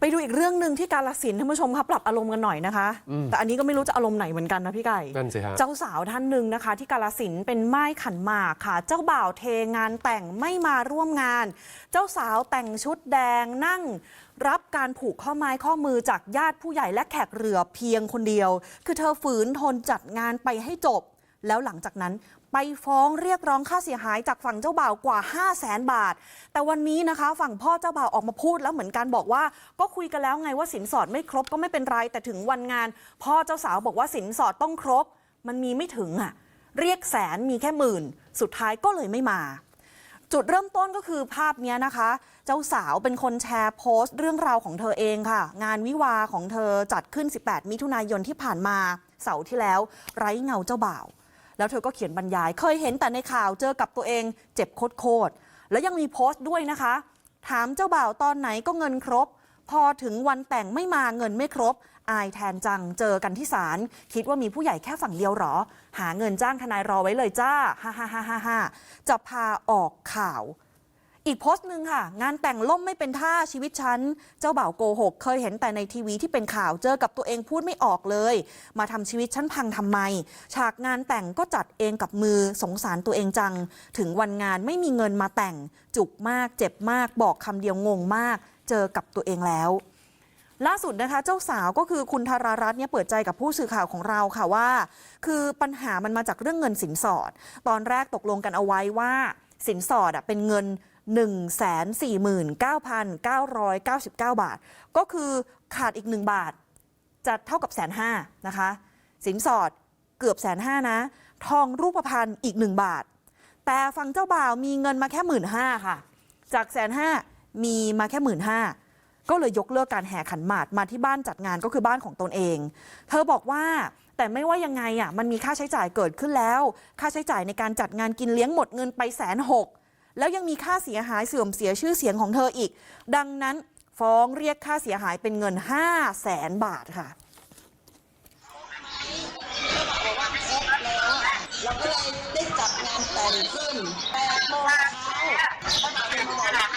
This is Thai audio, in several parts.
ไปดูอีกเรื่องหนึ่งที่กาลสินธุ์ท่านผู้ชมคะปรับอารมณ์กันหน่อยนะคะอืมแต่อันนี้ก็ไม่รู้จะอารมณ์ไหนเหมือนกันนะพี่ไก่นั่นสิฮะเจ้าสาวท่านหนึ่งนะคะ ที่กาลสินธุ์เป็นไม้ขันหมากค่ะ เจ้าบ่าวเทงานแต่งไม่มาร่วมงาน เจ้าสาวแต่งชุดแดงนั่ง รับการผูกข้อไม้ข้อมือจากญาติผู้ใหญ่และแขกเรือเพียงคนเดียว คือเธอฝืนทนจัดงานไปให้จบ แล้วหลังจากนั้นไปฟ้องเรียกร้องค่าเสียหายจากฝั่งเจ้าบ่าวกว่า 5 0 0แสนบาท แต่วันนี้นะคะ ฝั่งพ่อเจ้าบ่าวออกมาพูดแล้วเหมือนกันบอกว่า ก็คุยกันแล้วไงว่าสินสอดไม่ครบก็ไม่เป็นไร แต่ถึงวันงาน พ่อเจ้าสาวบอกว่าสินสอดต้องครบ มันมีไม่ถึงอะ เรียกแสนมีแค่หมื่น สุดท้ายก็เลยไม่มา จุดเริ่มต้นก็คือภาพนี้นะคะ เจ้าสาวเป็นคนแชร์โพสต์ เรื่องราวของเธอเองค่ะ งานวิวาของเธอจัดขึ้น 18 มิถุนายนที่ผ่านมาเสาร์ที่แล้ว ไร้เงาเจ้าบ่าว แล้วเธอก็เขียนบรรยาย เคยเห็นแต่ในข่าวเจอกับตัวเอง เจ็บโคตรๆแล้วยังมีโพสต์ด้วยนะคะ ถามเจ้าบ่าวตอนไหนก็เงินครบ พอถึงวันแต่งไม่มาเงินไม่ครบ อายแทนจังเจอกันที่ศาลคิดว่ามีผู้ใหญ่แค่ฝั่งเดียวหรอ หาเงินจ้างทนายรอไว้เลยจ้าฮ่าฮ่าฮ่าฮ่าฮ่าจะพาออกข่าว อีกโพสต์หนึ่งค่ะ งานแต่งล่มไม่เป็นท่าชีวิตฉัน เจ้าบ่าวโกหก เคยเห็นแต่ในทีวีที่เป็นข่าวเจอกับตัวเองพูดไม่ออกเลย มาทำชีวิตฉันพังทำไม ฉากงานแต่งก็จัดเองกับมือสงสารตัวเองจัง ถึงวันงานไม่มีเงินมาแต่ง จุกมาก เจ็บมาก บอกคำเดียวงงมาก เจอกับตัวเองแล้วล่าสุดนะคะเจ้าสาวก็คือคุณธารารัตน์เนี่ยเปิดใจกับผู้สื่อข่าวของเราค่ะว่า คือปัญหามันมาจากเรื่องเงินสินสอด ตอนแรกตกลงกันเอาไว้ว่า สินสอดอะเป็นเงิน149,999 บาท ก็คือขาดอีก 1 บาท จะเท่ากับแสนห้านะคะ สินสอดเกือบแสนห้านะ ทองรูปพรรณอีก 1 บาท แต่ฝั่งเจ้าบ่าวมีเงินมาแค่หมื่นห้าค่ะ จากแสนห้ามีมาแค่หมื่นห้าก็เลยยกเลิกการแห่ขันหมากมาที่บ้านจัดงานก็คือบ้านของตนเอง เธอบอกว่าแต่ไม่ว่ายังไงอะมันมีค่าใช้จ่ายเกิดขึ้นแล้ว ค่าใช้จ่ายในการจัดงานกินเลี้ยงหมดเงินไปแสนหก แล้วยังมีค่าเสียหายเสื่อมเสียชื่อเสียงของเธออีก ดังนั้นฟ้องเรียกค่าเสียหายเป็นเงิน5 0 0แสนบาทค่ะบอกว่าครบแล้วเราก็เลยได้จัดงานแต่งขึ้นแปดโมงเช้าป้าบ่าวโทรมาบอก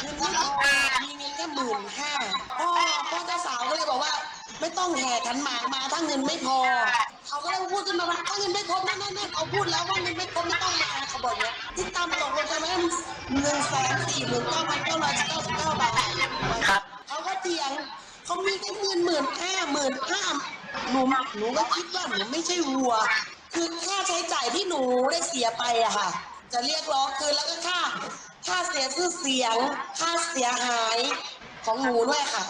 เงินไม่พอมีเงินแค่หมื่นห้าพ่อพ่อเจ้าสาวก็เลยบอกว่า ไม่ต้องแห่ขันหมากมาถ้าเงินไม่พอ เขาก็เลยพูดขึ้นมาว่าถ้าเงินไม่ครบนั่นนั่นนั่นเขาพูดแล้วว่าเงินไม่ครบไม่ต้องมา เขาบอกเนี้ยที่ตามตกลงกันไว้หนึ่งแสนสี่หมื่นเก้าพันเก้าร้อยเก้าสิบเก้าบาทครับเขาก็เถียงเขามีแค่เงินหมื่นห้าหมื่นห้าหนูหนูก็คิดว่าหนูไม่ใช่วัว คือค่าใช้จ่ายที่หนูได้เสียไปอะค่ะ จะเรียกร้องคือแล้วก็ค่าค่าเสียชื่อเสียง ค่าเสียหายของหนูด้วยค่ะ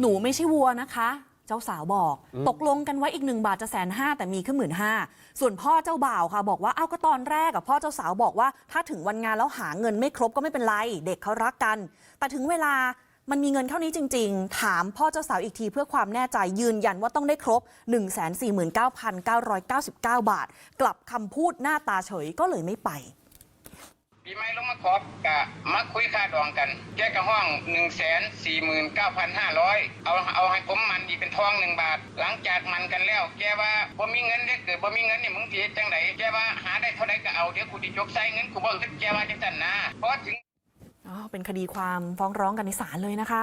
หนูไม่ใช่วัวนะคะ เจ้าสาวบอกอืมตกลงกันไว้อีกหนึ่งบาทจะแสนห้าแต่มีแค่หมื่นห้าส่วนพ่อเจ้าบ่าวค่ะ บอกว่าเอ้าก็ตอนแรกอะพ่อเจ้าสาวบอกว่า ถ้าถึงวันงานแล้วหาเงินไม่ครบก็ไม่เป็นไร เด็กเขารักกัน แต่ถึงเวลามันมีเงินเท่านี้จริง ๆ ถามพ่อเจ้าสาวอีกทีเพื่อความแน่ใจยืนยันว่าต้องได้ครบ 149,999 บาท กลับคำพูดหน้าตาเฉยก็เลยไม่ไป ปีใหม่ลงมาขอบกะมาคุยค่าดองกัน แกกะห้องหนึ่งแสนสี่หมื่นเก้าพันห้าร้อยเอาเอาให้ผมมันอีกเป็นทองหนึ่งบาท หลังจากมันกันแล้ว แกว่าบ่มีเงินได้เกิดบ่มีเงินนี่มึงสิจังไดแกว่าหาได้เท่าใดก็เอาเดี๋ยวกูสิจกใส่เงินกูบ่อึดแกว่าจังซั่นนะเพราะถึงอ๋อเป็นคดีความฟ้องร้องกันในศาลเลยนะคะ